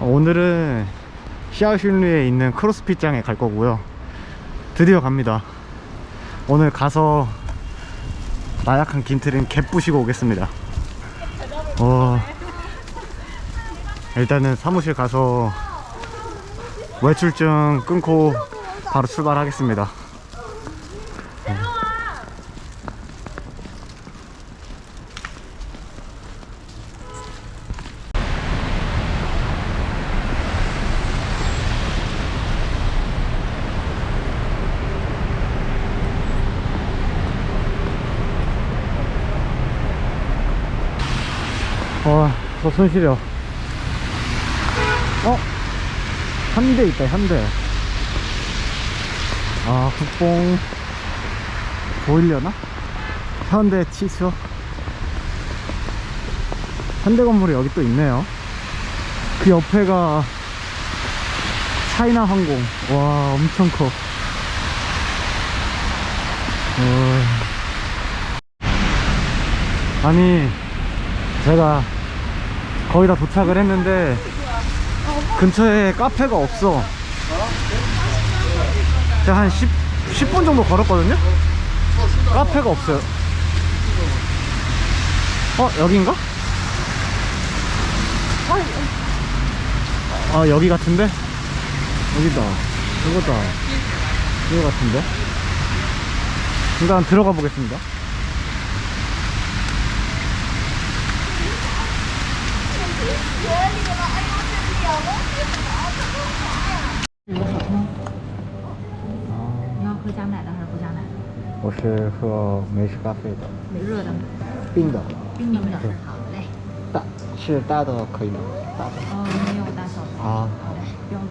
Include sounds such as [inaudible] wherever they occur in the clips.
어, 오늘은 시아슌리에 있는 크로스핏장에 갈 거고요. 드디어 갑니다. 오늘 가서 나약한 김트림 개 부시고 오겠습니다. 어, 일단은 사무실 가서 외출증 끊고 바로 출발하겠습니다. 와, 저 손 시려. 어? 현대 있다, 현대. 아, 국뽕. 보이려나? 현대 치수. 현대 건물이 여기 또 있네요. 그 옆에가 차이나 항공. 와, 엄청 커. 어... 아니, 제가 거의 다 도착을 했는데 근처에 카페가 없어. 제가 한 10, 10분 정도 걸었거든요? 카페가 없어요. 어 여긴가? 아 여기 같은데? 여기다. 이거다. 이거 같은데? 일단 들어가 보겠습니다 아, 你要喝加奶的还是不加奶的？我是喝美式咖啡的，热的吗？冰的，冰的。好嘞。大是大的可以吗？大的哦，没有大小的。啊，好嘞，标准。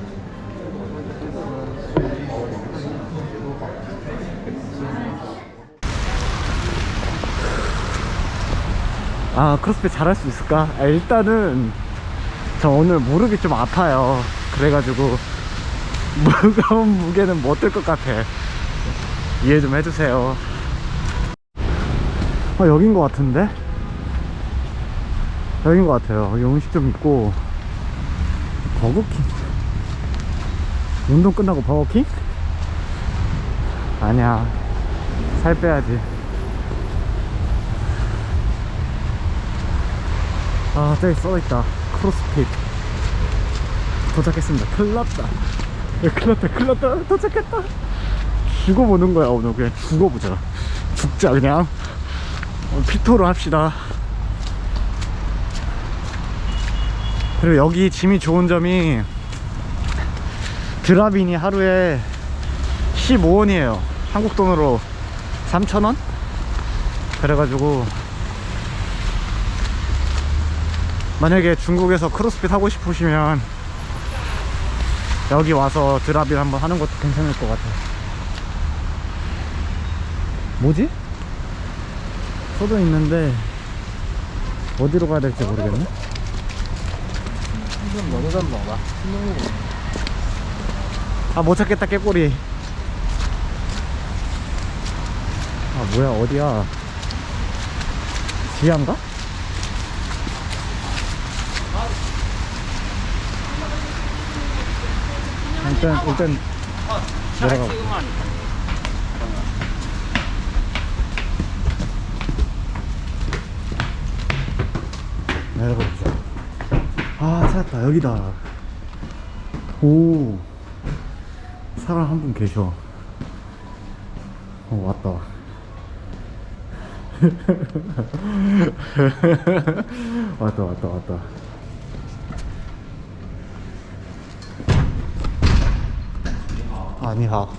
아 크로스핏 잘할 수 있을까? 아, 일단은 저 오늘 무릎이 좀 아파요. 그래가지고 [laughs] 무거운 무게는 못 들 것 같아. 이해 좀 해주세요. 아 여긴 것 같은데? 여긴 것 같아요. 여기 음식점 있고. 버거킹. 운동 끝나고 버거킹? 아니야. 살 빼야지 아 저기 써있다. 크로스핏. 도착했습니다. 큰일났다. 야, 큰일났다 큰일났다. 도착했다. 죽어보는 거야 오늘. 그냥 죽어보자. 죽자 그냥. 피토로 합시다. 그리고 여기 짐이 좋은 점이 드라빈이 하루에 15원이에요. 한국 돈으로 3,000원? 그래가지고 만약에 중국에서 크로스핏 하고 싶으시면 여기 와서 드랍일 한번 하는 것도 괜찮을 것 같아요. 뭐지? 써져 있는데 어디로 가야 될지 모르겠네. 아못 찾겠다 깨꼬리 아 뭐야 어디야? 지하인가? 일단 일단 내려가. 내려가 보자. 아 찾았다 여기다. 오 사람 한 분 계셔. 어 왔다. [laughs] 왔다 왔다 왔다. 아, 你好。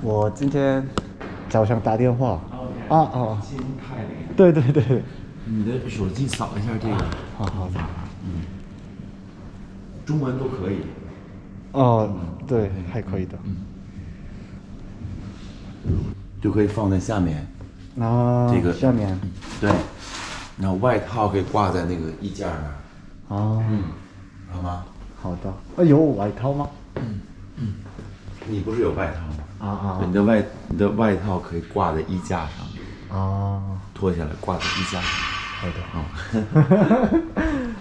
我今天早上打电话。啊哦，对对对，你的手机扫一下这个，好好的。嗯中文都可以。哦，对，还可以的。嗯就可以放在下面，啊这个下面对，然后外套可以挂在那个衣架那儿，啊，好吗？好的。啊，有外套吗？你不是有外套吗？啊啊你的外你的外套可以挂在衣架上面，啊，脱下来挂在衣架上。好的。啊 [laughs]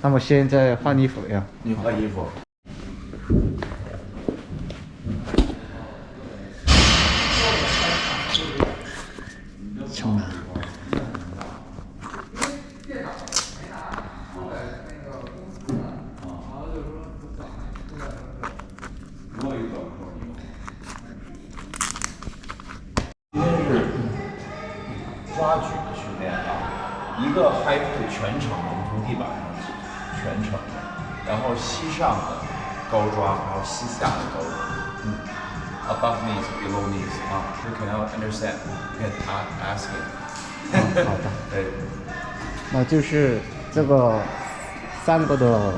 那么现在换衣服呀？你换衣服。然后西上的高抓，然后西下的高抓，嗯，above knees below knees 啊，you cannot understand, you can ask me，好的。[laughs] 对，那就是这个三个的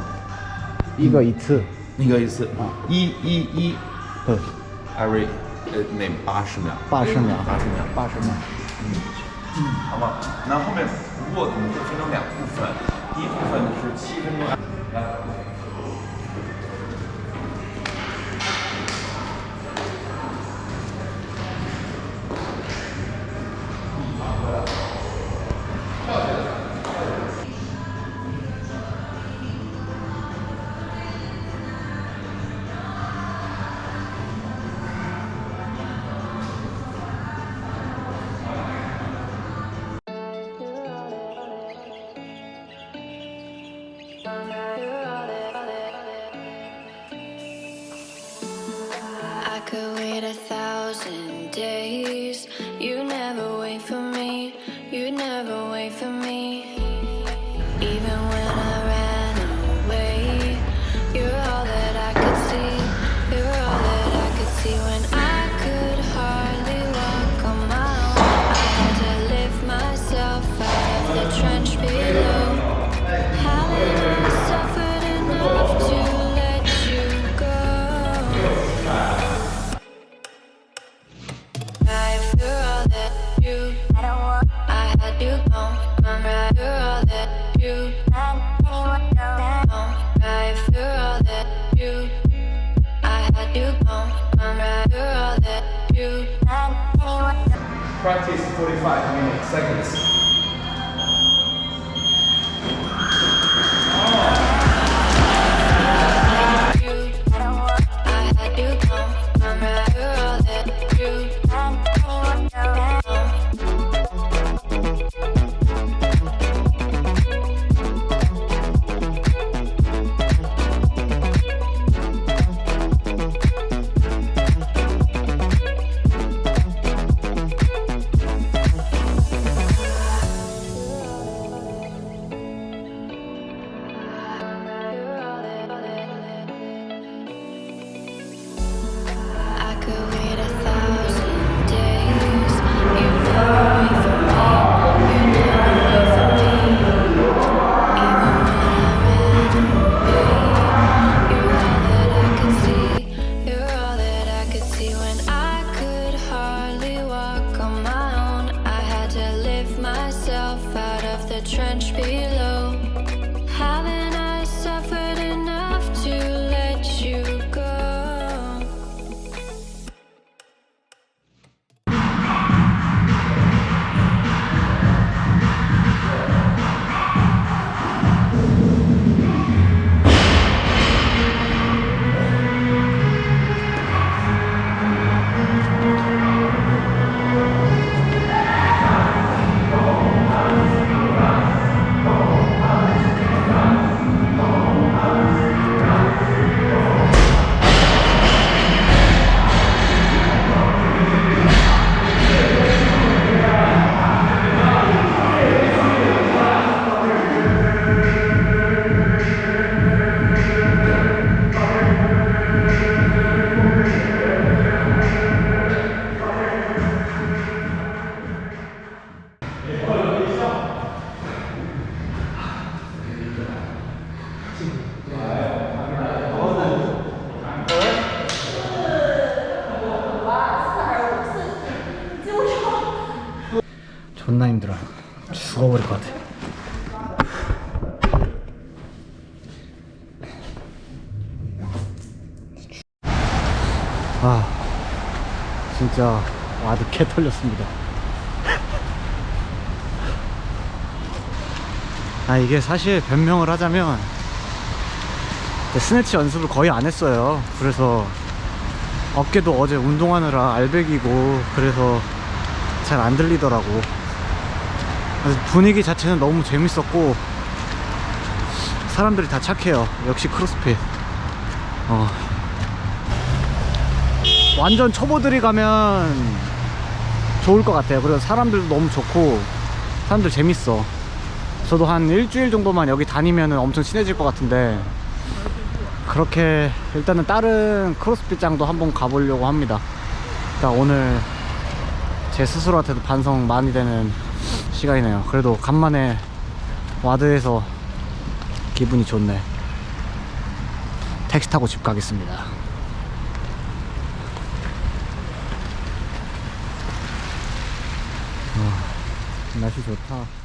一个一次。一个一次啊，一一一对，every 呃每八十秒，八十秒，八十秒，八十秒。嗯，嗯好吧？那后面不过我们会分成两部分，第一部分是七分钟，来。Wait a thousand days. You Practice 45 minutes, seconds. trench 존나 힘들어. 죽어버릴 것 같아. 아, 진짜 와드 개 털렸습니다. 아, 이게 사실 변명을 하자면 스네치 연습을 거의 안 했어요. 그래서 어깨도 어제 운동하느라 알배기고 그래서 잘 안 들리더라고. 분위기 자체는 너무 재밌었고 사람들이 다 착해요. 역시 크로스핏. 어. 완전 초보들이 가면 좋을 것 같아요. 그리고 사람들도 너무 좋고 사람들 재밌어. 저도 한 일주일 정도만 여기 다니면 엄청 친해질 것 같은데 그렇게 일단은 다른 크로스핏장도 한번 가보려고 합니다. 일단 오늘 제 스스로한테도 반성 많이 되는 시간이네요. 그래도 간만에 와드에서 기분이 좋네. 택시 타고 집 가겠습니다. 어, 날씨 좋다.